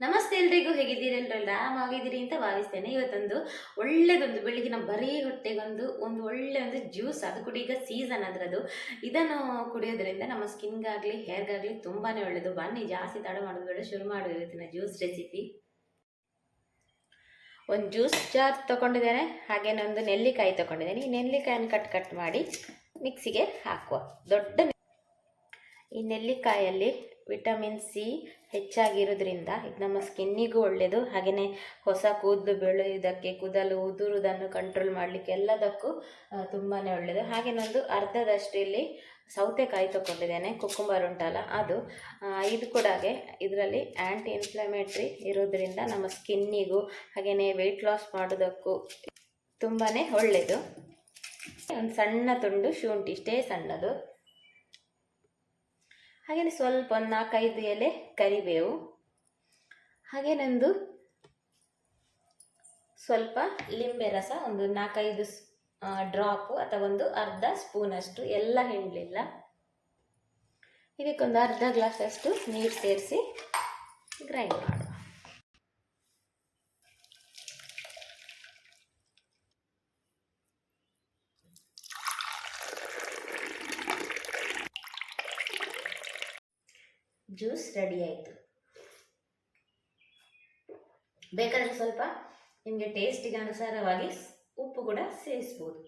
ನಮಸ್ತೆ ಎಲ್ರಿಗೂ ಹೇಗಿದ್ದೀರಿ ಎಲ್ರೆಲ್ಲ ಆರಾಮಾಗಿದ್ದೀರಿ ಅಂತ ಭಾವಿಸ್ತೇನೆ. ಇವತ್ತೊಂದು ಒಳ್ಳೆದೊಂದು ಬೆಳಿಗ್ಗಿನ ಬರೀ ಹೊಟ್ಟೆಗೊಂದು ಒಂದು ಒಳ್ಳೆ ಒಂದು ಜ್ಯೂಸ್, ಅದು ಕೂಡ ಈಗ ಸೀಸನ್ ಅದರದು ಇದನ್ನು ಕುಡಿಯೋದ್ರಿಂದ ನಮ್ಮ ಸ್ಕಿನ್ಗಾಗಲಿ, ಹೇರ್ಗಾಗಲಿ ತುಂಬಾ ಒಳ್ಳೆಯದು ಬನ್ನಿ, ಜಾಸ್ತಿ ತಡ ಮಾಡೋದು ಶುರು ಮಾಡುವ ಇವತ್ತಿನ ಜ್ಯೂಸ್ ರೆಸಿಪಿ ಒಂದು ಜ್ಯೂಸ್ ಜಾರ್ ತೊಗೊಂಡಿದ್ದೇನೆ ಹಾಗೇನೆ ಒಂದು ನೆಲ್ಲಿಕಾಯಿ ತೊಗೊಂಡಿದ್ದೇನೆ. ಈ ನೆಲ್ಲಿಕಾಯನ್ನು ಕಟ್ ಕಟ್ ಮಾಡಿ ಮಿಕ್ಸಿಗೆ ಹಾಕುವ. ದೊಡ್ಡ ಈ ನೆಲ್ಲಿಕಾಯಲ್ಲಿ ವಿಟಮಿನ್ ಸಿ ಹೆಚ್ಚಾಗಿರೋದ್ರಿಂದ ಇದು ನಮ್ಮ ಸ್ಕಿನ್ನಿಗೂ ಒಳ್ಳೆಯದು ಹಾಗೆಯೇ ಹೊಸ ಕೂದಲು ಬೆಳೆಯುವುದಕ್ಕೆ, ಕೂದಲು ಉದುರುವುದನ್ನು ಕಂಟ್ರೋಲ್ ಮಾಡಲಿಕ್ಕೆ ಎಲ್ಲದಕ್ಕೂ ತುಂಬಾ ಒಳ್ಳೆಯದು ಹಾಗೆ ಒಂದು ಅರ್ಧದಷ್ಟು ಸೌತೆಕಾಯಿ ತೊಗೊಂಡಿದ್ದೇನೆ, ಕುಕ್ಕುಂಬರ್ ಉಂಟಲ್ಲ ಅದು. ಇದು ಕೂಡ ಹಾಗೆ ಇದರಲ್ಲಿ ಆ್ಯಂಟಿ ಇನ್ಫ್ಲಮೇಟ್ರಿ ಇರೋದ್ರಿಂದ ನಮ್ಮ ಸ್ಕಿನ್ನಿಗೂ ಹಾಗೆಯೇ ವೆಯ್ಟ್ ಲಾಸ್ ಮಾಡೋದಕ್ಕೂ ತುಂಬಾ ಒಳ್ಳೆಯದು ಒಂದು ಸಣ್ಣ ತುಂಡು ಶುಂಠಿ, ಇಷ್ಟೇ ಸಣ್ಣದು. ಹಾಗೆಯೇ ಸ್ವಲ್ಪ ಒಂದು ನಾಲ್ಕೈದು ಎಲೆ ಕರಿಬೇವು. ಹಾಗೇನೊಂದು ಸ್ವಲ್ಪ ಲಿಂಬೆ ರಸ, ಒಂದು ನಾಲ್ಕೈದು ಡ್ರಾಪು ಅಥವಾ ಒಂದು ಅರ್ಧ ಸ್ಪೂನಷ್ಟು ಎಲ್ಲ ಹಿಂಡಲಿಲ್ಲ. ಇದಕ್ಕೊಂದು ಅರ್ಧ ಗ್ಲಾಸಷ್ಟು ನೀರು ಸೇರಿಸಿ ಗ್ರೈಂಡ್ ಮಾಡುವ ಜ್ಯೂಸ್ ರೆಡಿ ಆಯಿತು. ಬೇಕಾದರೆ ಸ್ವಲ್ಪ ನಿಮಗೆ ಟೇಸ್ಟಿಗೆ ಅನುಸಾರವಾಗಿ ಉಪ್ಪು ಕೂಡ ಸೇರಿಸ್ಬೋದು.